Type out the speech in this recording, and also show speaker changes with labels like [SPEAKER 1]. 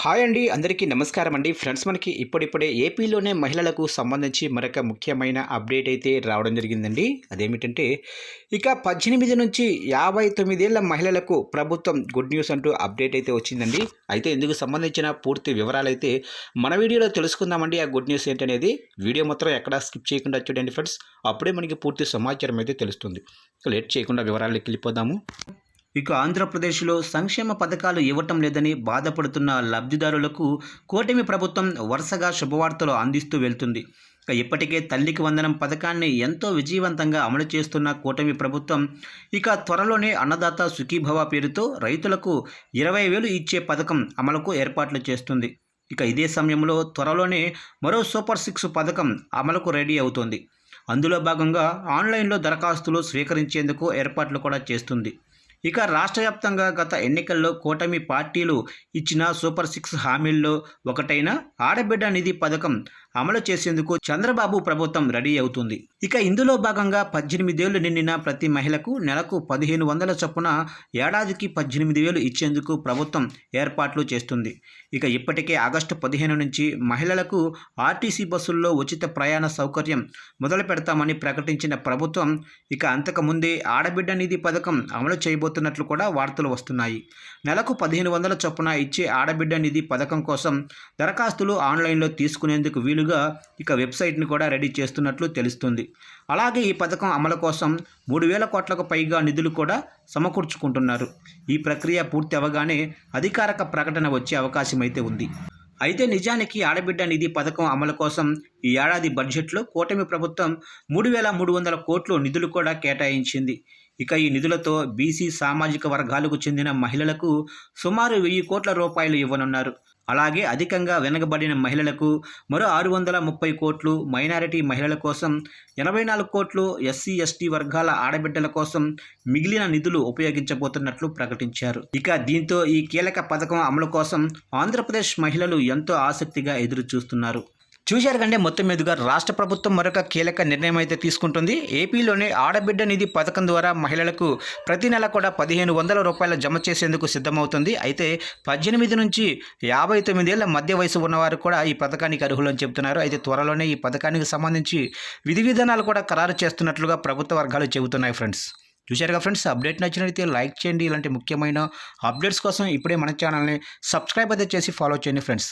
[SPEAKER 1] Hi అండి అందరికీ నమస్కారం అండి. ఫ్రెండ్స్ మనకి ఇప్పుడిప్పుడే ఏపీలోనే మహిళలకు సంబంధించి మరొక ముఖ్యమైన అప్డేట్ అయితే రావడం జరిగిందండి. అదేమిటంటే ఇక పద్దెనిమిది నుంచి యాభై తొమ్మిదేళ్ళ మహిళలకు ప్రభుత్వం గుడ్ న్యూస్ అంటూ అప్డేట్ అయితే వచ్చిందండి. అయితే ఇందుకు సంబంధించిన పూర్తి వివరాలు అయితే మన వీడియోలో తెలుసుకుందామండి. ఆ గుడ్ న్యూస్ ఏంటనేది వీడియో మాత్రం ఎక్కడా స్కిప్ చేయకుండా చూడండి ఫ్రెండ్స్. అప్పుడే మనకి పూర్తి సమాచారం అయితే తెలుస్తుంది. లేట్ చేయకుండా వివరాలకు వెళ్ళిపోదాము. ఇక ఆంధ్రప్రదేశ్లో సంక్షేమ పథకాలు ఇవ్వటం లేదని బాధపడుతున్న లబ్ధిదారులకు కూటమి ప్రభుత్వం వరుసగా శుభవార్తలు అందిస్తూ వెళ్తుంది. ఇక ఇప్పటికే తల్లికి వందనం పథకాన్ని ఎంతో విజయవంతంగా అమలు చేస్తున్న కూటమి ప్రభుత్వం ఇక త్వరలోనే అన్నదాత సుఖీభవ పేరుతో రైతులకు ఇరవై వేలు ఇచ్చే పథకం అమలుకు ఏర్పాట్లు చేస్తుంది. ఇక ఇదే సమయంలో త్వరలోనే మరో సూపర్ సిక్స్ పథకం అమలుకు రెడీ అవుతోంది. అందులో భాగంగా ఆన్లైన్లో దరఖాస్తులు స్వీకరించేందుకు ఏర్పాట్లు కూడా చేస్తుంది. ఇక రాష్ట్ర వ్యాప్తంగా గత ఎన్నికల్లో కూటమి పార్టీలు ఇచ్చిన సూపర్ సిక్స్ హామీల్లో ఒకటైన ఆడబిడ్డ నిధి పథకం అమలు చేసేందుకు చంద్రబాబు ప్రభుత్వం రెడీ అవుతుంది. ఇక ఇందులో భాగంగా పద్దెనిమిదేళ్ళు నిండిన ప్రతి మహిళకు నెలకు పదిహేను వందల చొప్పున ఏడాదికి పద్దెనిమిది వేలు ఇచ్చేందుకు ప్రభుత్వం ఏర్పాట్లు చేస్తుంది. ఇక ఇప్పటికే ఆగస్టు పదిహేను నుంచి మహిళలకు ఆర్టీసీ బస్సుల్లో ఉచిత ప్రయాణ సౌకర్యం మొదలు పెడతామని ప్రకటించిన ప్రభుత్వం ఇక అంతకుముందే ఆడబిడ్డ నిధి పథకం అమలు చేయబోతున్నట్లు కూడా వార్తలు వస్తున్నాయి. నెలకు పదిహేను వందల చొప్పున ఇచ్చే ఆడబిడ్డ నిధి పథకం కోసం దరఖాస్తులు ఆన్లైన్లో తీసుకునేందుకు వీలుగా ఇక వెబ్సైట్ని కూడా రెడీ చేస్తున్నట్లు తెలుస్తుంది. అలాగే ఈ పథకం అమలు కోసం మూడు వేల కోట్లకు పైగా నిధులు కూడా సమకూర్చుకుంటున్నారు. ఈ ప్రక్రియ పూర్తి అవగానే అధికారిక ప్రకటన వచ్చే అవకాశం అయితే ఉంది. అయితే నిజానికి ఆడబిడ్డ నిధి పథకం అమలు కోసం ఈ ఏడాది బడ్జెట్లో కూటమి ప్రభుత్వం మూడు వేల మూడు వందల కోట్లు నిధులు కూడా కేటాయించింది. ఇక ఈ నిధులతో బీసీ సామాజిక వర్గాలకు చెందిన మహిళలకు సుమారు వెయ్యి కోట్ల రూపాయలు ఇవ్వనున్నారు. అలాగే అధికంగా వెనకబడిన మహిళలకు మరో ఆరు వందల ముప్పై కోట్లు మైనారిటీ మహిళల కోసం ఎనభై నాలుగు కోట్లు ఎస్సీ ఎస్టీ వర్గాల ఆడబిడ్డల కోసం మిగిలిన నిధులు ఉపయోగించబోతున్నట్లు ప్రకటించారు. ఇక దీంతో ఈ కీలక పథకం అమలు కోసం ఆంధ్రప్రదేశ్ మహిళలు ఎంతో ఆసక్తిగా ఎదురు చూస్తున్నారు చూశారు కంటే మొత్తం మీదుగా రాష్ట్ర ప్రభుత్వం మరొక కీలక నిర్ణయం అయితే తీసుకుంటుంది. ఏపీలోనే ఆడబిడ్డ నిధి పథకం ద్వారా మహిళలకు ప్రతి నెల కూడా పదిహేను వందల రూపాయలు జమ చేసేందుకు సిద్ధమవుతుంది. అయితే పద్దెనిమిది నుంచి యాభై తొమ్మిదేళ్ళ మధ్య వయసు ఉన్నవారు కూడా ఈ పథకానికి అర్హులు అని చెబుతున్నారు. అయితే త్వరలోనే ఈ పథకానికి సంబంధించి విధి విధానాలు కూడా ఖరారు చేస్తున్నట్లుగా ప్రభుత్వ వర్గాలు చెబుతున్నాయి ఫ్రెండ్స్. చూశారుగా ఫ్రెండ్స్ అప్డేట్ నచ్చినట్లయితే లైక్ చేయండి. ఇలాంటి ముఖ్యమైన అప్డేట్స్ కోసం ఇప్పుడే మన ఛానల్ని సబ్స్క్రైబ్ అయితే చేసి ఫాలో చేయండి ఫ్రెండ్స్.